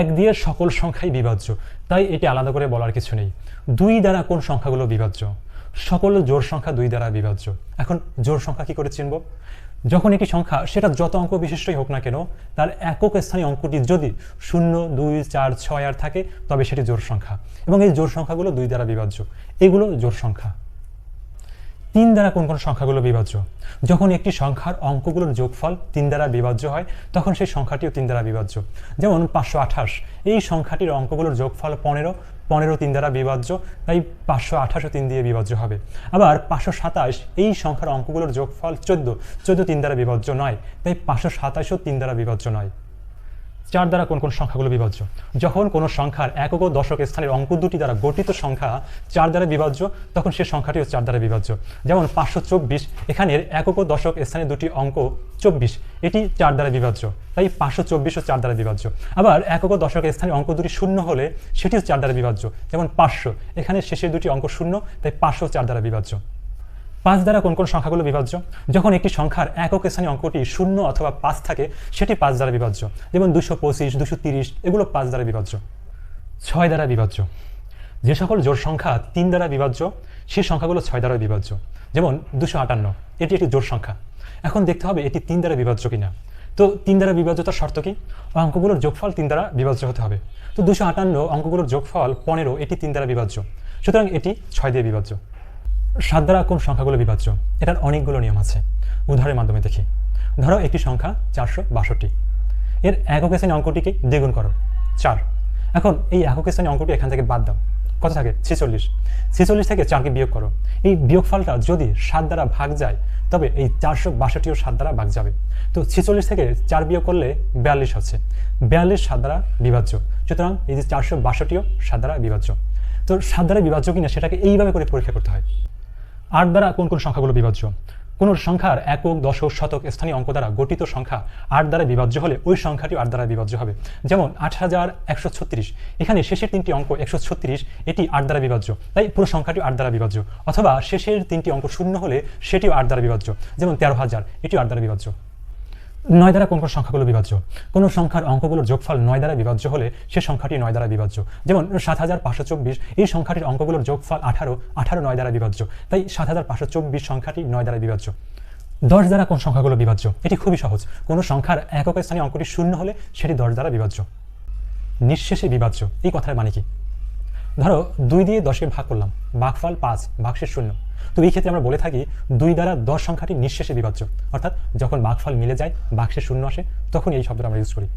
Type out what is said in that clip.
এক দিয়ে সকল সংখ্যাই বিভাজ্য তাই এটি আলাদা করে বলার কিছু নেই। দুই দ্বারা কোন সংখ্যাগুলো বিভাজ্য সকল জোড় সংখ্যা দুই দ্বারা বিভাজ্য এখন জোড় সংখ্যা কি করে চিনব? যখন একটি সংখ্যা, সেটা যত অঙ্ক বিশিষ্টই হোক না কেন, তার একক স্থানীয় অঙ্কটি যদি শূন্য, দুই, চার, ছয় আর থাকে, তবে সেটি জোড় সংখ্যা। এবং এই জোড় সংখ্যাগুলো দুই দ্বারা বিভাজ্য এগুলো জোড় সংখ্যা। তিন দ্বারা কোন কোন সংখ্যাগুলো বিভাজ্য? যখন একটি সংখ্যার অঙ্কগুলোর যোগফল তিন দ্বারা বিভাজ্য হয়, তখন সেই সংখ্যাটিও তিন দ্বারা বিভাজ্য। যেমন পাঁচশো আঠাশ, এই সংখ্যাটির অঙ্কগুলোর যোগফল পনেরো পনেরো তিন দ্বারা বিভাজ্য, তাই পাঁচশো আঠাশও তিন দিয়ে বিভাজ্য হবে। আবার পাঁচশো সাতাশ, এই সংখ্যার অঙ্কগুলোর যোগফল চোদ্দ চোদ্দ তিন দ্বারা বিভাজ্য নয়, তাই পাঁচশো সাতাশও তিন দ্বারা বিভাজ্য নয়। চার দ্বারা কোন কোন সংখ্যাগুলো বিভাজ্য? যখন কোনো সংখ্যার একক দশক স্থানের অঙ্ক দুটি দ্বারা গঠিত সংখ্যা চার দ্বারা বিভাজ্য, তখন সে সংখ্যাটিও চার দ্বারা বিভাজ্য। যেমন পাঁচশো চব্বিশ, এখানের একক দশক স্থানে দুটি অঙ্ক চব্বিশ, এটি চার দ্বারা বিভাজ্য। তাই পাঁচশো চব্বিশও চার দ্বারা বিভাজ্য। আবার একক দশক স্থানে অঙ্ক দুটি শূন্য হলে সেটিও চার দ্বারা বিভাজ্য। যেমন পাঁচশো, এখানে শেষের দুটি অঙ্ক শূন্য, তাই পাঁচশো চার দ্বারা বিভাজ্য। পাঁচ দ্বারা কোন কোন সংখ্যাগুলো বিভাজ্য? যখন একটি সংখ্যার একক স্থানীয় অঙ্কটি শূন্য অথবা পাঁচ থাকে, সেটি পাঁচ দ্বারা বিভাজ্য। যেমন দুশো পঁচিশ দুশো তিরিশ, এগুলো পাঁচ দ্বারা বিভাজ্য। ছয় দ্বারা বিভাজ্য। যে সকল জোড় সংখ্যা তিন দ্বারা বিভাজ্য সেই সংখ্যাগুলো ছয় দ্বারা বিভাজ্য। যেমন দুশো আটান্ন, এটি একটি জোড় সংখ্যা। এখন দেখতে হবে এটি তিন দ্বারা বিভাজ্য কিনা। তো তিন দ্বারা বিভাজ্যতার শর্ত কি? অঙ্কগুলোর যোগফল তিন দ্বারা বিভাজ্য হতে হবে। তো দুশো আটান্ন অঙ্কগুলোর যোগফল পনেরো, এটি তিন দ্বারা বিভাজ্য। সুতরাং এটি ছয় দিয়ে বিভাজ্য। সাত দ্বারা কোন সংখ্যাগুলো বিভাজ্য? এটার অনেকগুলো নিয়ম আছে। উদাহরণের মাধ্যমে দেখি। ধরো একটি সংখ্যা চারশো বাষট্টি। এর একক স্থানীয় অঙ্কটিকে দ্বিগুণ করো। চার। এখন এই একক স্থানীয় অঙ্কটি এখান থেকে বাদ দাও। কত থাকে? ছেচল্লিশ। ছেচল্লিশ থেকে চারকে বিয়োগ করো। এই বিয়োগফলটা যদি সাত দ্বারা ভাগ যায়, তবে এই চারশো বাষট্টিও সাত দ্বারা ভাগ যাবে। তো ছেচল্লিশ থেকে চার বিয়োগ করলে বিয়াল্লিশ হচ্ছে। বিয়াল্লিশ সাত দ্বারা বিভাজ্য। সুতরাং এই যে চারশো বাষট্টিও সাত দ্বারা বিভাজ্য। তো সাত দ্বারা বিভাজ্য কিনা সেটাকে এইভাবে করে পরীক্ষা করতে হয়। আট দ্বারা কোন কোন সংখ্যাগুলো বিভাজ্য? কোন সংখ্যার একক, দশক, শতক, স্থানীয় অঙ্ক দ্বারা গঠিত সংখ্যা আট দ্বারা বিভাজ্য হলে ওই সংখ্যাটি আট দ্বারা বিভাজ্য হবে। যেমন আট হাজার একশো ছত্রিশ। এখানে শেষের তিনটি অঙ্ক একশো ছত্রিশ, এটি আট দ্বারা বিভাজ্য। তাই পুরো সংখ্যাটি আট দ্বারা বিভাজ্য। অথবা শেষের তিনটি অঙ্ক শূন্য হলে সেটিও আট দ্বারা বিভাজ্য। যেমন তেরো হাজার, এটিও আট দ্বারা বিভাজ্য। নয় দ্বারা কোন কোন সংখ্যাগুলো বিভাজ্য? কোনো সংখ্যার অঙ্কগুলোর যোগফল নয় দ্বারা বিভাজ্য হলে সে সংখ্যাটি নয় দ্বারা বিভাজ্য। যেমন সাত হাজার পাঁচশো চব্বিশ, এই সংখ্যাটির অঙ্কগুলোর যোগফল আঠারো আঠারো নয় দ্বারা বিভাজ্য। তাই সাত হাজার পাঁচশো চব্বিশ সংখ্যাটি নয় দ্বারা বিভাজ্য। দশ দ্বারা কোন সংখ্যাগুলো বিভাজ্য? এটি খুবই সহজ। কোনো সংখ্যার একক স্থানীয় অঙ্কটি শূন্য হলে সেটি দশ দ্বারা বিভাজ্য। নিঃশেষে বিভাজ্য। এই কথার মানে কি? ধরো দুই দিয়ে দশকে ভাগ করলাম। ভাগফল পাঁচ ভাগশেষ শূন্য। তো এই ক্ষেত্রে আমরা বলে থাকি দুই দ্বারা দশ সংখ্যাটি নিঃশেষে বিভাজ্য। অর্থাৎ যখন বাঘফল মিলে যায় বাক্সে শূন্য আসে তখন এই শব্দটা আমরা ইউজ করি।